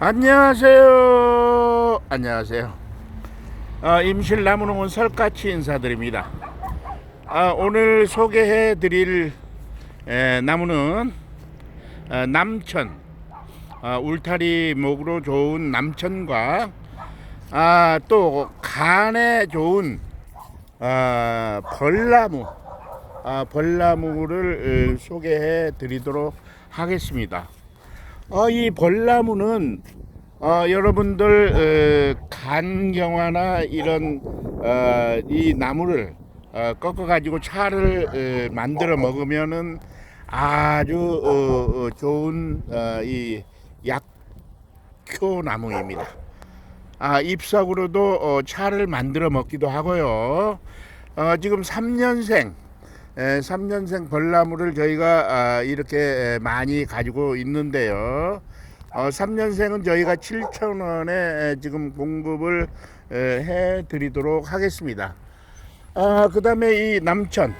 안녕하세요. 안녕하세요. 어, 임실 나무농원 설까치 인사드립니다. 아, 오늘 소개해 드릴 에, 나무는 어, 남천 어, 울타리 목으로 좋은 남천과 아, 또 간에 좋은 아, 벌나무 아, 벌나무를 어, 소개해 드리도록 하겠습니다. 어, 이 벌나무는 어, 여러분들 어, 간경화나 이런 어, 이 나무를 어, 꺾어 가지고 차를 어, 만들어 먹으면은 아주 어, 어, 좋은 어, 이 약효 나무입니다. 아, 잎사구로도 어, 차를 만들어 먹기도 하고요. 어, 지금 3년생, 에, 3년생 벌나무를 저희가 아, 이렇게 에, 많이 가지고 있는데요. 어, 3년생은 저희가 7,000원에 지금 공급을 에, 해 드리도록 하겠습니다. 아, 그 다음에 이 남천.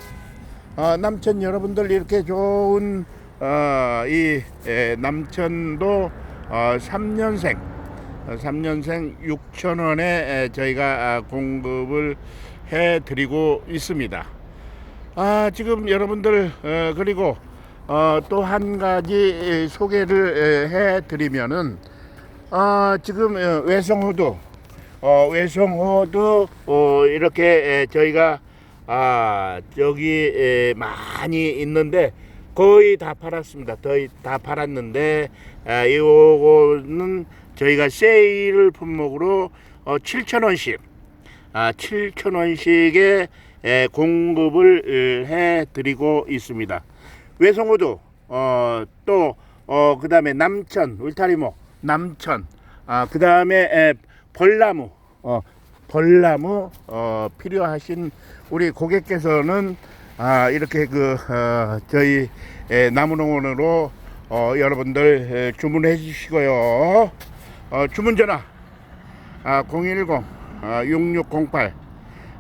어, 남천 여러분들 이렇게 좋은 어, 이 에, 남천도 어, 3년생 3년생 6,000원에 저희가 아, 공급을 해 드리고 있습니다. 아, 지금 여러분들 어, 그리고 어, 또 한 가지 소개를 해 드리면은 어, 지금 어, 외성호도 어, 외성호도 어, 이렇게 에, 저희가 아, 저기 에, 많이 있는데 거의 다 팔았습니다. 거의 다 팔았는데 아, 이거는 저희가 세일 품목으로 어, 7,000원씩 아, 7,000원씩의 공급을 해 드리고 있습니다. 외성호도 어, 또 어, 그다음에 남천 울타리목 남천 아, 그다음에 벌나무 어, 벌나무 어, 필요하신 우리 고객께서는 아, 이렇게 그 어, 저희 에, 나무농원으로 어, 여러분들 에, 주문해 주시고요. 어, 주문 전화 아, 010 아, 6608 아,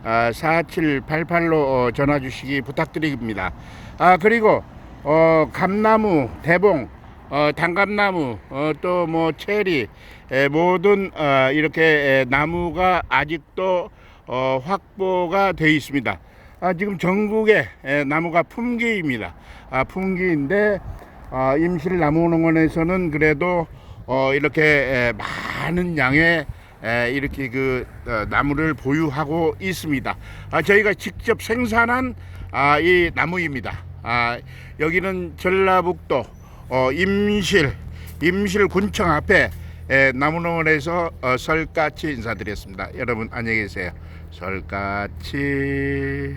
4788로 어, 전화 주시기 부탁드립니다. 아, 그리고 어, 감나무, 대봉, 어, 단감나무, 어, 또 뭐 체리, 에, 모든 어, 이렇게 에, 나무가 아직도 어, 확보가 되어 있습니다. 아, 지금 전국에 에, 나무가 품귀입니다. 아, 품귀인데 아, 임실 나무농원에서는 그래도 어, 이렇게 에, 많은 양의 에, 이렇게 그 어, 나무를 보유하고 있습니다. 아, 저희가 직접 생산한 아, 이 나무입니다. 아, 여기는 전라북도 어, 임실 임실 군청 앞에 에, 나무농원에서 어, 설까치 인사드렸습니다. 여러분 안녕히 계세요. 설까치